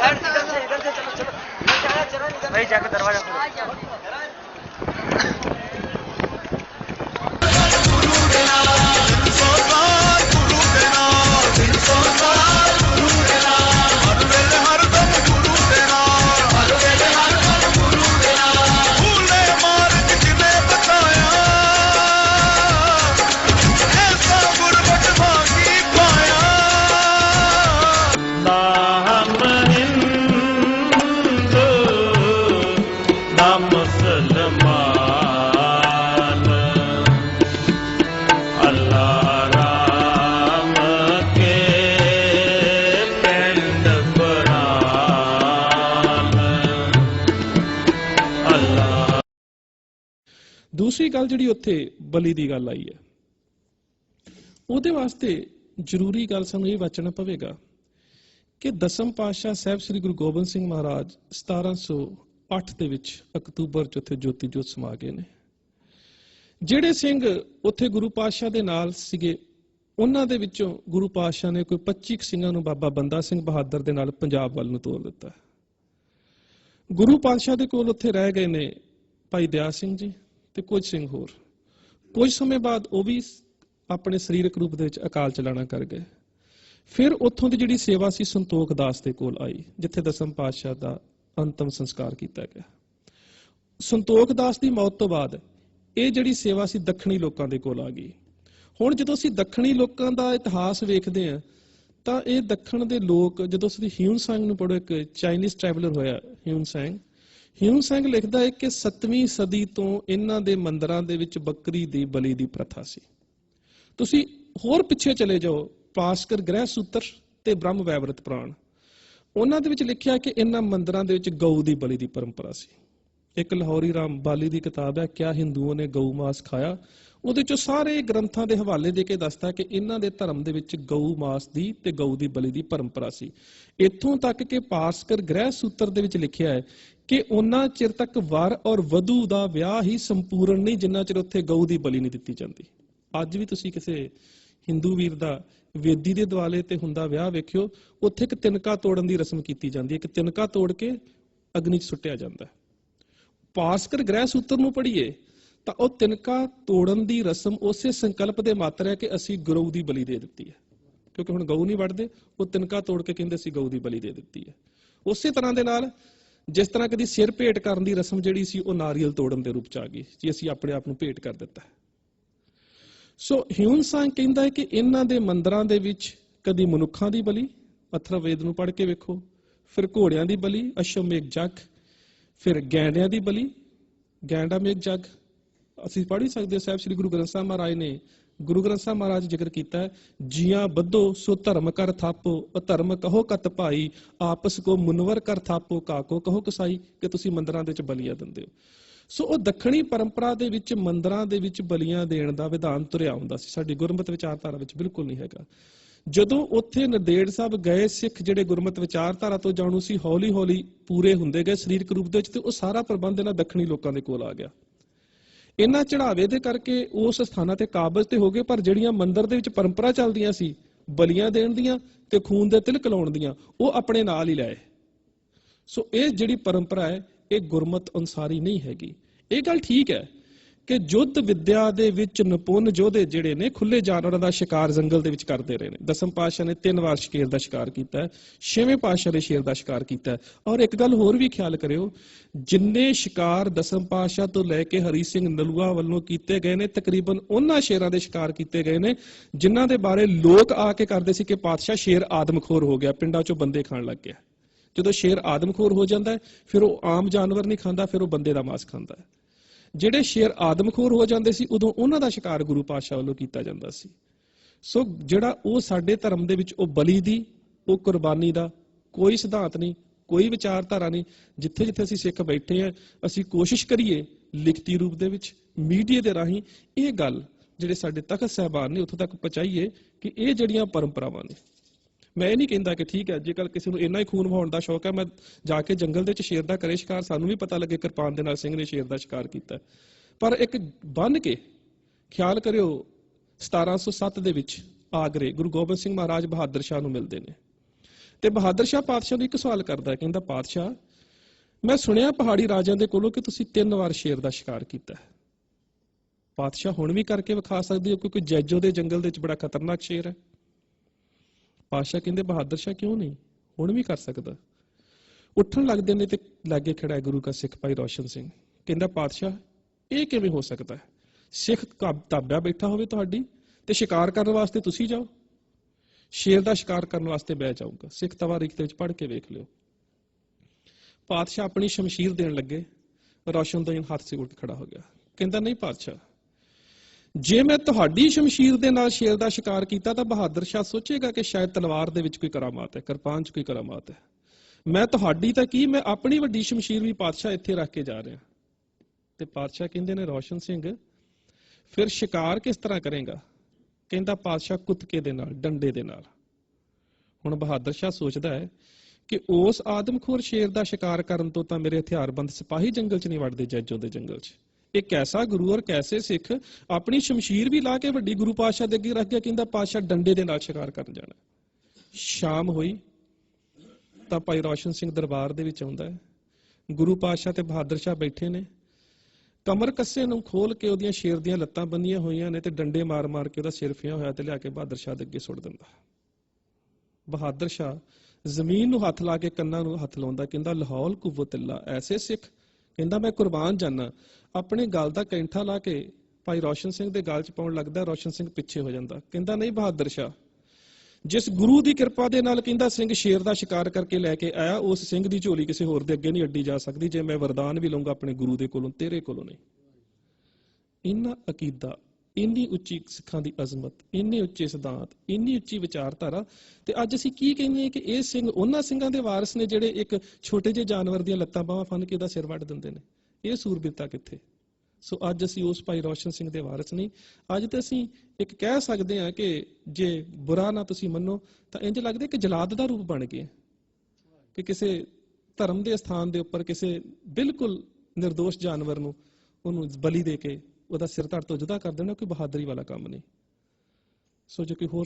Side से इधर से इधर से चलो चलो इधर जाना चलो इधर भाई जाकर दरवाजा खोलो ਦੂਸਰੀ ਗੱਲ ਜਿਹੜੀ ਉੱਥੇ ਬਲੀ ਦੀ ਗੱਲ ਆਈ ਹੈ, ਉਹਦੇ ਵਾਸਤੇ ਜ਼ਰੂਰੀ ਗੱਲ ਸਾਨੂੰ ਇਹ ਵਾਚਣਾ ਪਵੇਗਾ ਕਿ ਦਸਮ ਪਾਤਸ਼ਾਹ ਸਾਹਿਬ ਸ੍ਰੀ ਗੁਰੂ ਗੋਬਿੰਦ ਸਿੰਘ ਮਹਾਰਾਜ 1708 ਦੇ ਵਿੱਚ ਅਕਤੂਬਰ ਚ ਉੱਥੇ ਜੋਤੀ ਜੋਤ ਸਮਾ ਗਏ ਨੇ। ਜਿਹੜੇ ਸਿੰਘ ਉੱਥੇ ਗੁਰੂ ਪਾਤਸ਼ਾਹ ਦੇ ਨਾਲ ਸੀਗੇ, ਉਹਨਾਂ ਦੇ ਵਿੱਚੋਂ ਗੁਰੂ ਪਾਤਸ਼ਾਹ ਨੇ ਕੋਈ 25 ਕੁ ਸਿੰਘਾਂ ਨੂੰ ਬਾਬਾ ਬੰਦਾ ਸਿੰਘ ਬਹਾਦਰ ਦੇ ਨਾਲ ਪੰਜਾਬ ਵੱਲ ਨੂੰ ਤੋਰ ਦਿੱਤਾ। ਗੁਰੂ ਪਾਤਸ਼ਾਹ ਦੇ ਕੋਲ ਉੱਥੇ ਰਹਿ ਗਏ ਨੇ ਭਾਈ ਦਿਆ ਸਿੰਘ ਜੀ। ਤੇ ਕੁਝ ਸਿੰਘ ਹੋਰ। ਕੁਝ ਸਮੇਂ ਬਾਅਦ ਉਹ ਵੀ ਆਪਣੇ ਸਰੀਰਕ ਰੂਪ ਦੇ ਵਿੱਚ ਅਕਾਲ ਚਲਾਣਾ ਕਰ ਗਏ। ਫਿਰ ਉੱਥੋਂ ਦੀ ਜਿਹੜੀ ਸੇਵਾ ਸੀ ਸੰਤੋਖ ਦਾਸ ਦੇ ਕੋਲ ਆਈ, ਜਿੱਥੇ ਦਸਮ ਪਾਤਸ਼ਾਹ ਦਾ ਅੰਤਮ ਸੰਸਕਾਰ ਕੀਤਾ ਗਿਆ। ਸੰਤੋਖ ਦਾਸ ਦੀ ਮੌਤ ਤੋਂ ਬਾਅਦ ਇਹ ਜਿਹੜੀ ਸੇਵਾ ਸੀ ਦੱਖਣੀ ਲੋਕਾਂ ਦੇ ਕੋਲ ਆ ਗਈ। ਹੁਣ ਜਦੋਂ ਅਸੀਂ ਦੱਖਣੀ ਲੋਕਾਂ ਦਾ ਇਤਿਹਾਸ ਵੇਖਦੇ ਹਾਂ, ਤਾਂ ਇਹ ਦੱਖਣ ਦੇ ਲੋਕ, ਜਦੋਂ ਅਸੀਂ ਹਿਊਨ ਸੰਗ ਨੂੰ ਪੜੋ ਇੱਕ ਚਾਈਨੀਜ਼ ਟਰੈਵਲਰ ਹੋਇਆ ਹਿਊਨ ਸੰਗ ਹਿਊ ਸਿੰਘ ਲਿਖਦਾ ਹੈ ਕਿ 7ਵੀਂ ਸਦੀ ਤੋਂ ਇਹਨਾਂ ਦੇ ਮੰਦਰਾਂ ਦੇ ਵਿੱਚ ਬੱਕਰੀ ਦੀ ਬਲੀ ਦੀ ਪ੍ਰਥਾ ਸੀ। ਤੁਸੀਂ ਹੋਰ ਪਿੱਛੇ ਚਲੇ ਜਾਓ ਪਾਸਕਰ ਗ੍ਰਹਿ ਸੂਤਰ ਤੇ ਬ੍ਰਹਮ ਵੈਵਰਤ ਪ੍ਰਾਣ। ਉਹਨਾਂ ਦੇ ਵਿੱਚ ਲਿਖਿਆ ਕਿ ਇਹਨਾਂ ਮੰਦਰਾਂ ਦੇ ਵਿੱਚ ਗਊ ਦੀ ਬਲੀ ਦੀ ਪਰੰਪਰਾ ਸੀ। ਇੱਕ ਲਾਹੌਰੀ ਰਾਮ ਬਾਲੀ ਦੀ ਕਿਤਾਬ ਹੈ, ਕਿਆ ਹਿੰਦੂਆਂ ਨੇ ਗਊ ਮਾਸ ਖਾਇਆ? ਉਹਦੇ ਚੋਂ ਸਾਰੇ ਗ੍ਰੰਥਾਂ ਦੇ ਹਵਾਲੇ ਦੇ ਕੇ ਦੱਸਦਾ ਕਿ ਇਹਨਾਂ ਦੇ ਧਰਮ ਦੇ ਵਿੱਚ ਗਊ ਮਾਸ ਦੀ ਤੇ ਗਊ ਦੀ ਬਲੀ ਦੀ ਪਰੰਪਰਾ ਸੀ। ਇੱਥੋਂ ਤੱਕ ਕਿ ਪਾਸਕਰ ਗ੍ਰਹਿ ਸੂਤਰ ਦੇ ਵਿੱਚ ਲਿਖਿਆ ਹੈ ਕਿ ਉਹਨਾਂ ਚਿਰ ਤੱਕ ਵਰ ਔਰ ਵਧੂ ਦਾ ਵਿਆਹ ਹੀ ਸੰਪੂਰਨ ਨਹੀਂ, ਜਿੰਨਾ ਚਿਰ ਉੱਥੇ ਗਊ ਦੀ ਬਲੀ ਨਹੀਂ ਦਿੱਤੀ ਜਾਂਦੀ। ਅੱਜ ਵੀ ਤੁਸੀਂ ਕਿਸੇ ਹਿੰਦੂ ਵੀਰ ਦਾ ਵੇਦੀ ਦੇ ਦੁਆਲੇ ਤੇ ਹੁੰਦਾ ਵਿਆਹ ਵੇਖਿਓ, ਉੱਥੇ ਇੱਕ ਤਿਨਕਾ ਤੋੜਨ ਦੀ ਰਸਮ ਕੀਤੀ ਜਾਂਦੀ ਹੈ। ਇੱਕ ਤਿਨਕਾ ਤੋੜ ਕੇ ਅਗਨੀ 'ਚ ਸੁੱਟਿਆ ਜਾਂਦਾ ਹੈ। ਭਾਸਕਰ ਗ੍ਰਹਿ ਸੂਤਰ ਨੂੰ ਪੜ੍ਹੀਏ, ਤਾਂ ਉਹ ਤਿਨਕਾ ਤੋੜਨ ਦੀ ਰਸਮ ਉਸੇ ਸੰਕਲਪ ਦੇ ਮਾਤਰ ਹੈ ਕਿ ਅਸੀਂ ਗਊ ਦੀ ਬਲੀ ਦੇ ਦਿੱਤੀ ਹੈ। ਕਿਉਂਕਿ ਹੁਣ ਗਊ ਨਹੀਂ ਵੜਦੇ ਉਹ ਤਿਨਕਾ ਤੋੜ ਕੇ ਕਹਿੰਦੇ ਸੀ ਗਊ ਦੀ ਬਲੀ ਦੇ ਦਿੱਤੀ ਹੈ। ਉਸੇ ਤਰ੍ਹਾਂ ਦੇ ਨਾਲ ਜਿਸ ਤਰ੍ਹਾਂ ਕਦੀ ਸਿਰ ਭੇਟ ਕਰਨ ਦੀ ਰਸਮ ਜਿਹੜੀ ਸੀ, ਉਹ ਨਾਰੀਅਲ ਤੋੜਨ ਦੇ ਰੂਪ ਚ ਆ ਗਈ ਜੀ ਅਸੀਂ ਆਪਣੇ ਆਪ ਨੂੰ ਭੇਟ ਕਰ ਦਿੱਤਾ ਹੈ। ਸੋ ਹਿਊਨ ਸੰਗ ਕਹਿੰਦਾ ਹੈ ਕਿ ਇਹਨਾਂ ਦੇ ਮੰਦਰਾਂ ਦੇ ਵਿੱਚ ਕਦੀ ਮਨੁੱਖਾਂ ਦੀ ਬਲੀ, ਅਥਰਵੇਦ ਨੂੰ ਪੜ੍ਹ ਕੇ ਵੇਖੋ, ਫਿਰ ਘੋੜਿਆਂ ਦੀ ਬਲੀ ਅਸ਼ਵਮੇਘ ਜਗ ਫਿਰ ਗੈਂਡਿਆਂ ਦੀ ਬਲੀ, ਗੈਂਡਾ ਮੇਘ ਜਗ। ਅਸੀਂ ਪੜ੍ਹ ਹੀ ਸਕਦੇ, ਸਾਹਿਬ ਸ੍ਰੀ ਗੁਰੂ ਗ੍ਰੰਥ ਸਾਹਿਬ ਮਹਾਰਾਜ ਨੇ ਗੁਰੂ ਗ੍ਰੰਥ ਸਾਹਿਬ ਮਹਾਰਾਜ ਜ਼ਿਕਰ ਕੀਤਾ ਜੀਆਂ ਬੱਧੋ ਸੋ ਧਰਮ ਕਰ ਥਾਪੋ ਧਰਮ ਕਹੋ ਕਤ ਭਾਈ, ਆਪਸ ਕੋ ਮੁਨਵਰ ਕਰ ਥਾਪੋ ਕਾਕੋ ਕਹੋ ਕਸਾਈ, ਕਿ ਤੁਸੀਂ ਮੰਦਰਾਂ ਦੇ ਵਿੱਚ ਬਲੀਆਂ ਦਿੰਦੇ ਹੋ। ਸੋ ਉਹ ਦੱਖਣੀ ਪਰੰਪਰਾ ਦੇ ਵਿੱਚ, ਮੰਦਰਾਂ ਦੇ ਵਿੱਚ ਬਲੀਆਂ ਦੇਣ ਦਾ ਵਿਧਾਨ ਤੁਰਿਆ ਹੁੰਦਾ ਸੀ। ਸਾਡੀ ਗੁਰਮਤ ਵਿਚਾਰਧਾਰਾ ਵਿੱਚ ਬਿਲਕੁਲ ਨਹੀਂ ਹੈਗਾ। ਜਦੋਂ ਉੱਥੇ ਨਦੇੜ ਸਾਹਿਬ ਗਏ, ਸਿੱਖ ਜਿਹੜੇ ਗੁਰਮਤ ਵਿਚਾਰਧਾਰਾ ਤੋਂ ਜਾਣੂ ਸੀ ਹੌਲੀ ਹੌਲੀ ਪੂਰੇ ਹੁੰਦੇ ਗਏ ਸਰੀਰਕ ਰੂਪ ਦੇ ਵਿੱਚ ਤੇ ਉਹ ਸਾਰਾ ਪ੍ਰਬੰਧ ਇਹਨਾਂ ਦੱਖਣੀ ਲੋਕਾਂ ਦੇ ਕੋਲ ਆ ਗਿਆ। ਇਹਨਾਂ ਚੜਾਵੇ ਦੇ ਕਰਕੇ ਉਸ ਸਥਾਨਾਂ ਤੇ ਕਾਬਜ਼ ਤੇ ਹੋ ਗਏ, ਪਰ ਜਿਹੜੀਆਂ ਮੰਦਰ ਦੇ ਵਿੱਚ ਪਰੰਪਰਾ ਚੱਲਦੀਆਂ ਸੀ, ਬਲੀਆਂ ਦੇਣ ਦੀਆਂ ਤੇ ਖੂਨ ਦੇ ਤਿਲਕ ਲਾਉਣ ਦੀਆਂ, ਉਹ ਆਪਣੇ ਨਾਲ ਹੀ ਲਾਏ। ਸੋ ਇਹ ਜਿਹੜੀ ਪਰੰਪਰਾ ਹੈ, ਇਹ ਗੁਰਮਤ ਅਨਸਾਰੀ ਨਹੀਂ ਹੈਗੀ। ਇਹ ਗੱਲ ਠੀਕ ਹੈ ਕਿ ਯੁੱਧ ਵਿਦਿਆ ਦੇ ਵਿੱਚ ਨਿਪੁੰਨ ਯੋਧੇ ਜਿਹੜੇ ਨੇ, ਖੁੱਲੇ ਜਾਨਵਰਾਂ ਦਾ ਸ਼ਿਕਾਰ ਜੰਗਲ ਦੇ ਵਿੱਚ ਕਰਦੇ ਰਹੇ ਨੇ। ਦਸਮ ਪਾਤਸ਼ਾਹ ਨੇ ਤਿੰਨ ਵਾਰ ਸ਼ੇਰ ਦਾ ਸ਼ਿਕਾਰ ਕੀਤਾ ਛੇਵੇਂ ਪਾਤਸ਼ਾਹ ਨੇ ਸ਼ੇਰ ਦਾ ਸ਼ਿਕਾਰ ਕੀਤਾ ਔਰ ਇੱਕ ਗੱਲ ਹੋਰ ਵੀ ਖਿਆਲ ਕਰਿਓ, ਜਿੰਨੇ ਸ਼ਿਕਾਰ ਦਸਮ ਪਾਤਸ਼ਾਹ ਤੋਂ ਲੈ ਕੇ ਹਰੀ ਸਿੰਘ ਨਲੂਆ ਵੱਲੋਂ ਕੀਤੇ ਗਏ ਨੇ, ਤਕਰੀਬਨ ਉਹਨਾਂ ਸ਼ੇਰਾਂ ਦੇ ਸ਼ਿਕਾਰ ਕੀਤੇ ਗਏ ਨੇ, ਜਿਨ੍ਹਾਂ ਦੇ ਬਾਰੇ ਲੋਕ ਆ ਕੇ ਕਰਦੇ ਸੀ ਕਿ ਪਾਤਸ਼ਾਹ ਸ਼ੇਰ ਆਦਮਖੋਰ ਹੋ ਗਿਆ, ਪਿੰਡਾਂ 'ਚੋਂ ਬੰਦੇ ਖਾਣ ਲੱਗ ਗਿਆ। ਜਦੋਂ ਸ਼ੇਰ ਆਦਮਖੋਰ ਹੋ ਜਾਂਦਾ ਫਿਰ ਉਹ ਆਮ ਜਾਨਵਰ ਨਹੀਂ ਖਾਂਦਾ, ਫਿਰ ਉਹ ਬੰਦੇ ਦਾ ਮਾਸ ਖਾਂਦਾ ਹੈ। ਜਿਹੜੇ ਸ਼ੇਰ ਆਦਮਖੋਰ ਹੋ ਜਾਂਦੇ ਸੀ, ਉਦੋਂ ਉਹਨਾਂ ਦਾ ਸ਼ਿਕਾਰ ਗੁਰੂ ਪਾਤਸ਼ਾਹ ਵੱਲੋਂ ਕੀਤਾ ਜਾਂਦਾ ਸੀ। ਸੋ ਜਿਹੜਾ ਉਹ ਸਾਡੇ ਧਰਮ ਦੇ ਵਿੱਚ ਉਹ ਬਲੀ ਦੀ, ਉਹ ਕੁਰਬਾਨੀ ਦਾ ਕੋਈ ਸਿਧਾਂਤ ਨਹੀਂ, ਕੋਈ ਵਿਚਾਰਧਾਰਾ ਨਹੀਂ। ਜਿੱਥੇ ਜਿੱਥੇ ਅਸੀਂ ਸਿੱਖ ਬੈਠੇ ਆ ਅਸੀਂ ਕੋਸ਼ਿਸ਼ ਕਰੀਏ ਲਿਖਤੀ ਰੂਪ ਦੇ ਵਿੱਚ, ਮੀਡੀਆ ਦੇ ਰਾਹੀਂ ਇਹ ਗੱਲ ਜਿਹੜੇ ਸਾਡੇ ਤਖਤ ਸਹਿਬਾਨ ਨੇ ਉੱਥੋਂ ਤੱਕ ਪਹੁੰਚਾਈਏ ਕਿ ਇਹ ਜਿਹੜੀਆਂ ਪਰੰਪਰਾਵਾਂ ਨੇ ਮੈਂ ਇਹ ਨਹੀਂ ਕਹਿੰਦਾ ਕਿ ਠੀਕ ਹੈ ਜੇ ਕੱਲ ਕਿਸੇ ਨੂੰ ਇੰਨਾ ਹੀ ਖੂਨ ਵਹਾਉਣ ਦਾ ਸ਼ੌਕ ਹੈ, ਮੈਂ ਜਾ ਕੇ ਜੰਗਲ ਦੇ ਵਿੱਚ ਸ਼ੇਰ ਦਾ ਕਰੇ ਸ਼ਿਕਾਰ, ਸਾਨੂੰ ਵੀ ਪਤਾ ਲੱਗੇ ਕਿਰਪਾਨ ਦੇ ਨਾਲ ਸਿੰਘ ਨੇ ਸ਼ੇਰ ਦਾ ਸ਼ਿਕਾਰ ਕੀਤਾ। ਪਰ ਇੱਕ ਬੰਨ ਕੇ ਖਿਆਲ ਕਰਿਓ 1707 ਦੇ ਵਿੱਚ ਆਗਰੇ ਗੁਰੂ ਗੋਬਿੰਦ ਸਿੰਘ ਮਹਾਰਾਜ ਬਹਾਦਰ ਸ਼ਾਹ ਨੂੰ ਮਿਲਦੇ ਨੇ। ਤੇ ਬਹਾਦਰ ਸ਼ਾਹ ਪਾਤਸ਼ਾਹ ਨੂੰ ਇੱਕ ਸਵਾਲ ਕਰਦਾ, ਕਹਿੰਦਾ, ਪਾਤਸ਼ਾਹ, ਮੈਂ ਸੁਣਿਆ ਪਹਾੜੀ ਰਾਜਿਆਂ ਦੇ ਕੋਲੋਂ ਕਿ ਤੁਸੀਂ ਤਿੰਨ ਵਾਰ ਸ਼ੇਰ ਦਾ ਸ਼ਿਕਾਰ ਕੀਤਾ ਹੈ। ਪਾਤਸ਼ਾਹ ਹੁਣ ਵੀ ਕਰਕੇ ਵਿਖਾ ਸਕਦੇ ਹੋ ਕਿਉਂਕਿ ਜੈਜੋ ਦੇ ਜੰਗਲ ਦੇ ਵਿੱਚ ਬੜਾ ਖਤਰਨਾਕ ਸ਼ੇਰ ਹੈ। ਪਾਤਸ਼ਾਹ ਕਹਿੰਦੇ, ਬਹਾਦਰ ਸ਼ਾਹ ਕਿਉਂ ਨਹੀਂ? ਹੁਣ ਵੀ ਕਰ ਸਕਦਾ। ਉੱਠਣ ਲੱਗਦੇ ਨੇ ਤੇ ਲਾਗੇ ਖੜਾ ਹੈ ਗੁਰੂ ਕਾ ਸਿੱਖ ਭਾਈ ਰੋਸ਼ਨ ਸਿੰਘ। ਕਹਿੰਦਾ, ਪਾਤਸ਼ਾਹ, ਇਹ ਕਿਵੇਂ ਹੋ ਸਕਦਾ ਹੈ? ਸਿੱਖ ਕਾ- ਤਾਬਿਆ ਬੈਠਾ ਹੋਵੇ ਤੁਹਾਡੀ ਤੇ ਸ਼ਿਕਾਰ ਕਰਨ ਵਾਸਤੇ ਤੁਸੀਂ ਜਾਓ। ਸ਼ੇਰ ਦਾ ਸ਼ਿਕਾਰ ਕਰਨ ਵਾਸਤੇ ਬਹਿ ਜਾਊਗਾ। ਸਿੱਖ ਤਵਾਰੀਖ ਦੇ ਵਿੱਚ ਪੜ੍ਹ ਕੇ ਵੇਖ ਲਿਓ। ਪਾਤਸ਼ਾਹ ਆਪਣੀ ਸ਼ਮਸ਼ੀਰ ਦੇਣ ਲੱਗੇ। ਰੋਸ਼ਨਦੀਨ ਹੱਥ ਸਿਰ ਕੇ ਖੜਾ ਹੋ ਗਿਆ। ਕਹਿੰਦਾ, ਨਹੀਂ ਪਾਤਸ਼ਾਹ ਜੇ ਮੈਂ ਤੁਹਾਡੀ ਸ਼ਮਸ਼ੀਰ ਦੇ ਨਾਲ ਸ਼ੇਰ ਦਾ ਸ਼ਿਕਾਰ ਕੀਤਾ ਤਾਂ ਬਹਾਦਰ ਸ਼ਾਹ ਸੋਚੇਗਾ ਕਿ ਸ਼ਾਇਦ ਤਲਵਾਰ ਦੇ ਵਿੱਚ ਕੋਈ ਕਰਾਮਾਤ ਹੈ, ਕਿਰਪਾਨ 'ਚ ਕੋਈ ਕਰਾਮਾਤ ਹੈ। ਮੈਂ ਤੁਹਾਡੀ ਤਾਂ ਕੀ, ਮੈਂ ਆਪਣੀ ਵੱਡੀ ਸ਼ਮਸ਼ੀਰ ਵੀ ਪਾਤਸ਼ਾਹ ਇੱਥੇ ਰੱਖ ਕੇ ਜਾ ਰਿਹਾ। ਤੇ ਪਾਤਸ਼ਾਹ ਕਹਿੰਦੇ ਨੇ, ਰੋਸ਼ਨ ਸਿੰਘ, ਫਿਰ ਸ਼ਿਕਾਰ ਕਿਸ ਤਰ੍ਹਾਂ ਕਰੇਗਾ? ਕਹਿੰਦਾ ਪਾਤਸ਼ਾਹ ਕੁੱਤਕੇ ਦੇ ਨਾਲ, ਡੰਡੇ ਦੇ ਨਾਲ। ਹੁਣ ਬਹਾਦਰ ਸ਼ਾਹ ਸੋਚਦਾ ਹੈ ਕਿ ਉਸ ਆਦਮਖੋਰ ਸ਼ੇਰ ਦਾ ਸ਼ਿਕਾਰ ਕਰਨ ਤੋਂ ਤਾਂ ਮੇਰੇ ਹਥਿਆਰਬੰਦ ਸਿਪਾਹੀ ਜੰਗਲ 'ਚ ਨਹੀਂ ਵੜਦੇ, ਜੈਜੋ ਦੇ ਜੰਗਲ 'ਚ। ਇਹ ਕੈਸਾ ਗੁਰੂ ਔਰ ਕੈਸੇ ਸਿੱਖ ਆਪਣੀ ਸ਼ਮਸ਼ੀਰ ਵੀ ਲਾ ਕੇ ਵੱਡੀ ਗੁਰੂ ਪਾਤਸ਼ਾਹ ਦੇ ਅੱਗੇ ਰੱਖ ਕੇ ਕਹਿੰਦਾ, ਪਾਤਸ਼ਾਹ ਡੰਡੇ ਦੇ ਨਾਲ ਸ਼ਿਕਾਰ ਕਰਨ ਜਾਣਾ ਸ਼ਾਮ ਹੋਈ, ਤਾਂ ਭਾਈ ਰੋਸ਼ਨ ਸਿੰਘ ਦਰਬਾਰ ਦੇ ਵਿੱਚ ਆਉਂਦਾ ਹੈ। ਗੁਰੂ ਪਾਤਸ਼ਾਹ ਤੇ ਬਹਾਦਰ ਸ਼ਾਹ ਬੈਠੇ ਨੇ। ਕਮਰ ਕੱਸੇ ਨੂੰ ਖੋਲ ਕੇ ਉਹਦੀਆਂ ਸ਼ੇਰ ਦੀਆਂ ਲੱਤਾਂ ਬੰਨੀਆਂ ਹੋਈਆਂ ਨੇ ਤੇ ਡੰਡੇ ਮਾਰ-ਮਾਰ ਕੇ ਉਹਦਾ ਸਿਰ ਫਿਆ ਹੋਇਆ ਤੇ ਲਿਆ ਕੇ ਬਹਾਦਰ ਸ਼ਾਹ ਦੇ ਅੱਗੇ ਸੁੱਟ ਦਿੰਦਾ। ਬਹਾਦਰ ਸ਼ਾਹ ਜ਼ਮੀਨ ਨੂੰ ਹੱਥ ਲਾ ਕੇ ਕੰਨਾਂ ਨੂੰ ਹੱਥ ਲਾਉਂਦਾ, ਕਹਿੰਦਾ, ਲਾਹੌਲ ਕੁਵਤਿල්ਲਾ ਐਸੇ ਸਿੱਖ ਕਹਿੰਦਾ, ਮੈਂ ਕੁਰਬਾਨ ਜਾਨਾ। ਆਪਣੇ ਗਲ ਦਾ ਕੈਂਠਾ ਲਾ ਕੇ ਭਾਈ ਰੋਸ਼ਨ ਸਿੰਘ ਦੇ ਗਲ 'ਚ ਪਾਉਣ ਲੱਗਦਾ, ਰੋਸ਼ਨ ਸਿੰਘ ਪਿੱਛੇ ਹੋ ਜਾਂਦਾ। ਕਹਿੰਦਾ, ਨਹੀਂ ਬਹਾਦਰ ਸ਼ਾਹ, ਜਿਸ ਗੁਰੂ ਦੀ ਕਿਰਪਾ ਦੇ ਨਾਲ ਕਹਿੰਦਾ, ਸਿੰਘ ਸ਼ੇਰ ਦਾ ਸ਼ਿਕਾਰ ਕਰਕੇ ਲੈ ਕੇ ਆਇਆ, ਉਸ ਸਿੰਘ ਦੀ ਝੋਲੀ ਕਿਸੇ ਹੋਰ ਦੇ ਅੱਗੇ ਨਹੀਂ ਅੱਡੀ ਜਾ ਸਕਦੀ, ਜੇ ਮੈਂ ਵਰਦਾਨ ਵੀ ਲਵਾਂਗਾ ਆਪਣੇ ਗੁਰੂ ਦੇ ਕੋਲੋਂ, ਤੇਰੇ ਕੋਲੋਂ ਨਹੀਂ। ਇੰਨਾ ਅਕੀਦਾ ਇੰਨੀ ਉੱਚੀ ਸਿੱਖਾਂ ਦੀ ਅਜ਼ਮਤ, ਇੰਨੇ ਉੱਚੇ ਸਿਧਾਂਤ, ਇੰਨੀ ਉੱਚੀ ਵਿਚਾਰਧਾਰਾ ਤੇ ਅੱਜ ਅਸੀਂ ਕੀ ਕਹਿੰਦੇ ਹਾਂ ਕਿ ਇਹ ਸਿੰਘ, ਉਹਨਾਂ ਸਿੰਘਾਂ ਦੇ ਵਾਰਿਸ ਨੇ ਜਿਹੜੇ ਇੱਕ ਛੋਟੇ ਜਿਹੇ ਜਾਨਵਰ ਦੀਆਂ ਲੱਤਾਂ ਬਾਹਾਂ ਫੰਨ ਕੇ ਉਹਦਾ ਸਿਰ ਵੱਢ ਦਿੰਦੇ ਨੇ। ਇਹ ਸੂਰਬੀਰਤਾ ਕਿੱਥੇ? ਸੋ ਅੱਜ ਅਸੀਂ ਉਸ ਭਾਈ ਰੋਸ਼ਨ ਸਿੰਘ ਦੇ ਵਾਰਿਸ ਨਹੀਂ। ਅੱਜ ਤੇ ਅਸੀਂ ਇੱਕ ਕਹਿ ਸਕਦੇ ਹਾਂ ਕਿ ਜੇ ਬੁਰਾ ਨਾ ਤੁਸੀਂ ਮੰਨੋ, ਤਾਂ ਇੰਜ ਲੱਗਦਾ ਕਿ ਜਲਾਦ ਦਾ ਰੂਪ ਬਣ ਗਏ ਕਿ ਕਿਸੇ ਧਰਮ ਦੇ ਸਥਾਨ ਦੇ ਉੱਪਰ ਕਿਸੇ ਬਿਲਕੁਲ નિર્ਦੋਸ਼ ਜਾਨਵਰ ਨੂੰ ਉਹਨੂੰ ਬਲੀ ਦੇ ਕੇ ਉਹਦਾ ਸਿਰ ਧੜ ਤੋਂ ਜੁਦਾ ਕਰ ਦੇਣਾ, ਕੋਈ ਬਹਾਦਰੀ ਵਾਲਾ ਕੰਮ ਨਹੀਂ। ਸੋ ਜੇ ਕੋਈ ਹੋਰ